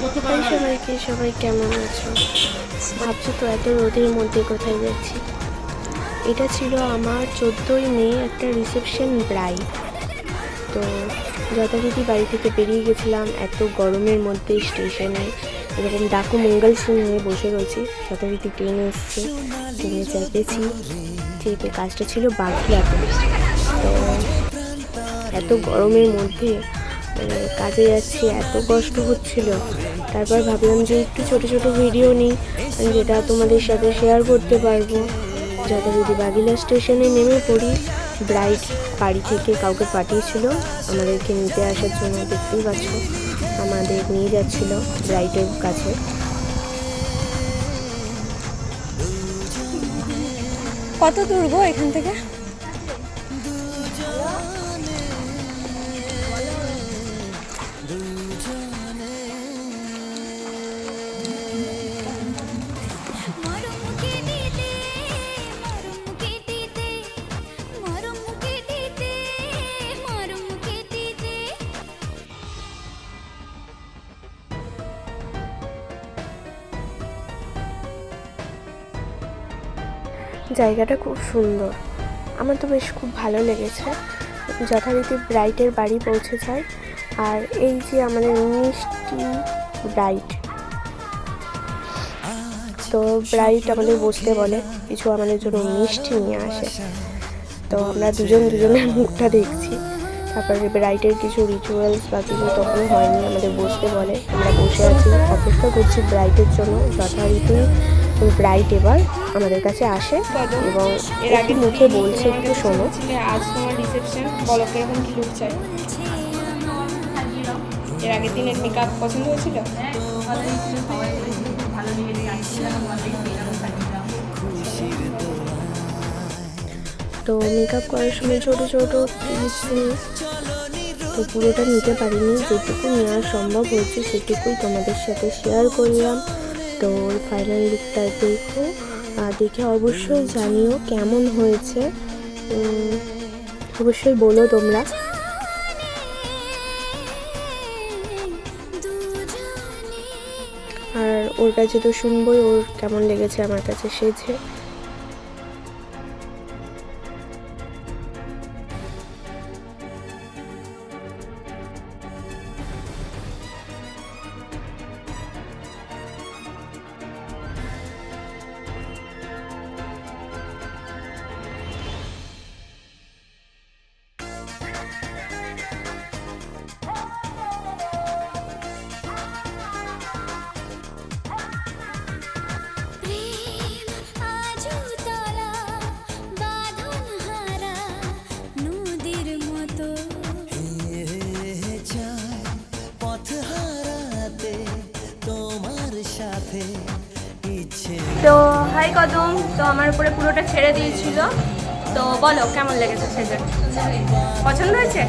সবাইকে, সবাই কেমন আছো? ভাবছি তো এত রোদের মধ্যে কোথায় যাচ্ছি। এটা ছিল আমার চোদ্দোই মে একটা রিসেপশন ব্রাইড তো যথারীতি বাড়ি থেকে বেরিয়ে গেছিলাম, এত গরমের মধ্যে স্টেশনে এরকম ডাকু মঙ্গল সিং হয়ে বসে রয়েছি, যথারীতি ট্রেনে এসছে। ট্রেনে চেপেছি চেপে কাজটা ছিল বাগলাতে তো এত গরমের মধ্যে কাজে যাচ্ছি, এত কষ্ট হচ্ছিল। তারপর ভাবলাম যে একটু ছোট ছোট ভিডিও নিই যেটা তোমাদের সাথে শেয়ার করতে পারব। যাতে যদি বাগিলা স্টেশনে নেমে পড়ি ব্রাইট বাড়ি থেকে কাউকে পাঠিয়েছিল, আমাদেরকে নিতে আসার জন্য দেখতেই পাচ্ছ, আমাদের নিয়ে যাচ্ছিল ব্রাইটের কাছে। কত দূর গো এখান থেকে? জায়গাটা খুব সুন্দর। আমার তো বেশ খুব ভালো লেগেছে। যথারীতি ব্রাইটের বাড়ি পৌঁছে যায় আর এই যে আমাদের মিষ্টি ব্রাইট। তো ব্রাইট আমাদের বসতে বলে, কিছু আমাদের জন্য মিষ্টি নিয়ে আসে। তো আমরা দুজন দুজনের মুখটা দেখছি। তারপরে ব্রাইটের কিছু রিচুয়ালস বা কিছু তখন হয়নি, আমাদের বসতে বলে। আমরা বসে আছি, অপেক্ষা করছি ব্রাইটের জন্য। যথারীতি ব্রাইট এবার আমাদের কাছে আসে এবং এর আগে মুখে বলছে একটু শোনো। আজ তোমার রিসেপশন বলো কীরকম কি লুক চাই এর আগের দিনের মেকআপ পছন্দ হয়েছিল? তো মেকআপ করার সময় ছোটো ছোটো তো পুরোটা নিতে পারিনি। যেটুকু নেওয়া সম্ভব হয়েছে সেটুকুই তোমাদের সাথে শেয়ার করলাম। তো ফাইনাল লুকটা দেখো। দেখে অবশ্যই জানিও কেমন হয়েছে। অবশ্যই বলো তোমরা। আর ওর কাছে তো শুনবই ওর কেমন লেগেছে আমার কাছে সেজে তো হাই কদম, তো আমার উপরে পুরোটা ছেড়ে দিয়েছিল। তো বলো, কেমন লেগেছে সেটা পছন্দ হয়েছে?